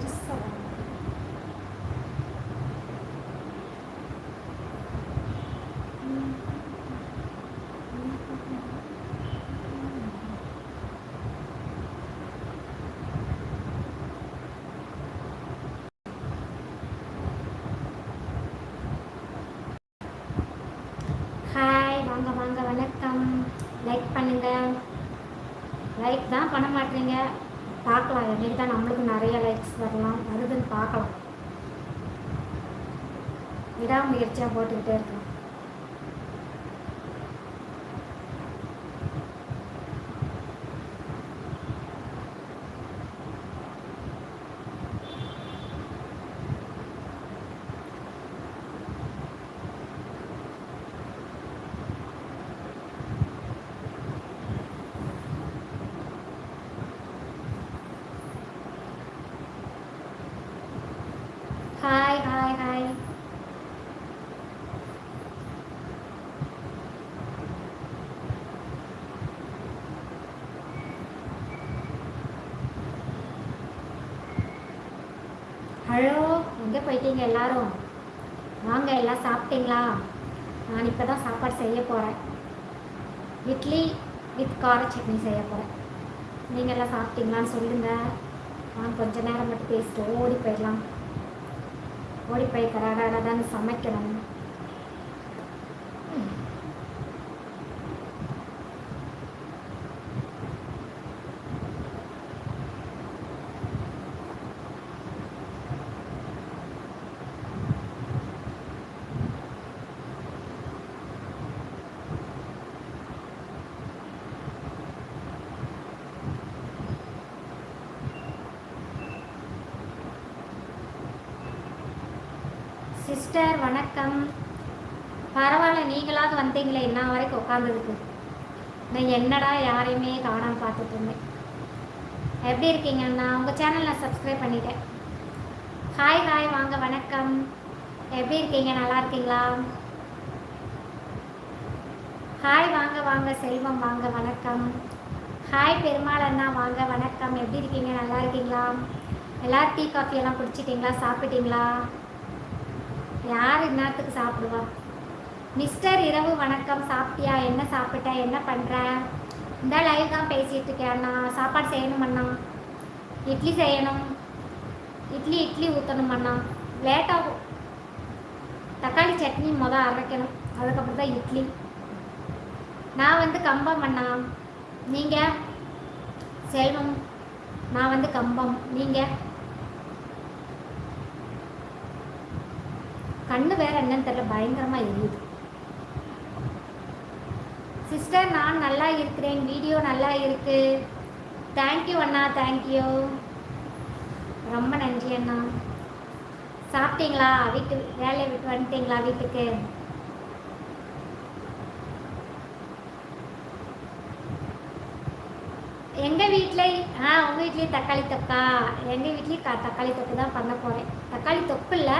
பெருசாக ஹாய் வாங்க வாங்க வணக்கம். லைக் பண்ணுங்க. லைக் தான் பண்ண மாட்டீங்க. பார்க்கலாம் என்னைக்கு தான் நம்மளுக்கு வரலாம் வருதுன்னு பார்க்கலாம். விடாமுயற்சியாக போட்டுக்கிட்டே இருக்கோம் ஹாய் ஹாய் ஹாய் ஹலோ எங்கே போயிட்டீங்க எல்லாரும்? வாங்க எல்லாம் சாப்பிட்டீங்களா? நான் இப்போ தான் சாப்பாடு செய்ய போகிறேன் இட்லி வித் கார சட்னி செய்ய போகிறேன் நீங்கள் எல்லாம் சாப்பிட்டீங்களான்னு சொல்லுங்கள் நான் கொஞ்ச நேரம் மட்டும் பேசிட்டு ஓடி போயிடலாம். ஓடி போய் கராடாடான்னு சமைக்கணும். சிஸ்டர் வணக்கம். பரவாயில்ல நீங்களாவது வந்தீங்களே என்ன வரைக்கும் உட்காந்ததுக்கு நான் என்னடா யாரையுமே காணாமல் பார்த்துட்டு இருந்தேன். எப்படி இருக்கீங்க நான் உங்கள் சேனல் நான் சப்ஸ்கிரைப் பண்ணிட்டேன். ஹாய் ஹாய் வாங்க வணக்கம். எப்படி இருக்கீங்க? நல்லா இருக்கீங்களா? ஹாய் வாங்க வாங்க செல்வம் வாங்க வணக்கம். ஹாய் பெருமாள் அண்ணா வாங்க வணக்கம். எப்படி இருக்கீங்க? நல்லா இருக்கீங்களா? எல்லோரும் டீ காஃபி எல்லாம் குடிச்சிட்டிங்களா? சாப்பிட்டீங்களா? யார் இந்நேரத்துக்கு சாப்பிடுவா? மிஸ்டர் இரவு வணக்கம். சாப்பிட்டியா? என்ன சாப்பிட்ட? என்ன பண்ணுற இந்த லைவ் தான் பேசிகிட்டு இருக்கேன் அண்ணா. சாப்பாடு செய்யணும் அண்ணா. இட்லி செய்யணும். இட்லி இட்லி ஊற்றணும் அண்ணா. லேட்டாகும் தக்காளி சட்னி மொதல் அரைக்கணும். அதுக்கப்புறம் தான் இட்லி. நான் வந்து கம்பம் அண்ணா. நீங்கள் செல்வம். நான் வந்து கம்பம். நீங்கள் கண்ணு வேற என்னன்னு தெரியல பயங்கரமா எரியுது. சிஸ்டர் நான் நல்லா இருக்கிறேன். வீடியோ நல்லா இருக்கு. தேங்க்யூ அண்ணா தேங்க்யூ ரொம்ப நன்றி அண்ணா. சாப்பிட்டீங்களா? வீட்டு வேலையை விட்டு வந்துட்டீங்களா வீட்டுக்கு? எங்கள் வீட்டில் ஆ உங்கள் வீட்லேயும் தக்காளி தொக்கா? எங்கள் வீட்லேயும் தக்காளி தொக்கு தான் பண்ண போகிறேன் தக்காளி தொக்கு இல்லை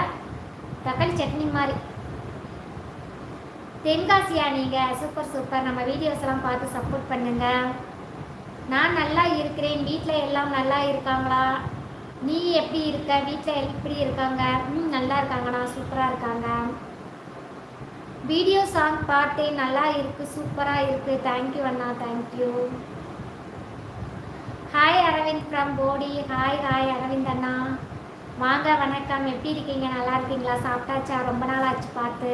தக்காளி சட்னி மாதிரி. தென்காசியா நீங்கள் சூப்பர் சூப்பர் நம்ம வீடியோஸ் எல்லாம் பார்த்து சப்போர்ட் பண்ணுங்க. நான் நல்லா இருக்கிறேன் வீட்டில் எல்லாம் நல்லா இருக்காங்களா? நீ எப்படி இருக்க? வீட்டில் எப்படி இருக்காங்க? ம் நல்லா இருக்காங்கண்ணா சூப்பராக இருக்காங்க. வீடியோ சாங் பார்த்தேன் நல்லா இருக்கு சூப்பராக இருக்கு. Thank you Anna thank you hi Aravind from Bodi hi hi Aravind அண்ணா. வாங்க வணக்கம். எப்படி இருக்கீங்க? நல்லா இருக்கீங்களா? சாப்பிட்டாச்சா? ரொம்ப நாள் ஆச்சு பார்த்து.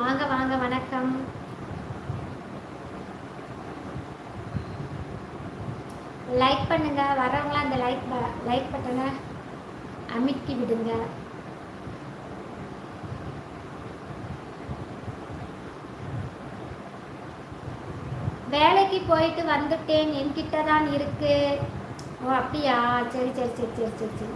வாங்க வாங்க வணக்கம். லைக் பண்ணுங்க. வரவங்களாம் அந்த லைக் லைக் பட்டனை அமிக்கி விடுங்க. வேலைக்கு போயிட்டு வந்துட்டேன். என்கிட்ட தான் இருக்கு. ஓ அப்படியா? சரி சரி சரி சரி சரி சரி.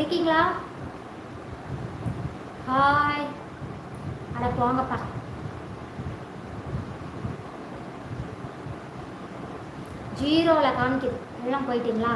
இருக்கீங்களா? ஹாய் அட போங்கப்பா. ஜீரோவில் காமிக்குது. எல்லாம் போயிட்டீங்களா?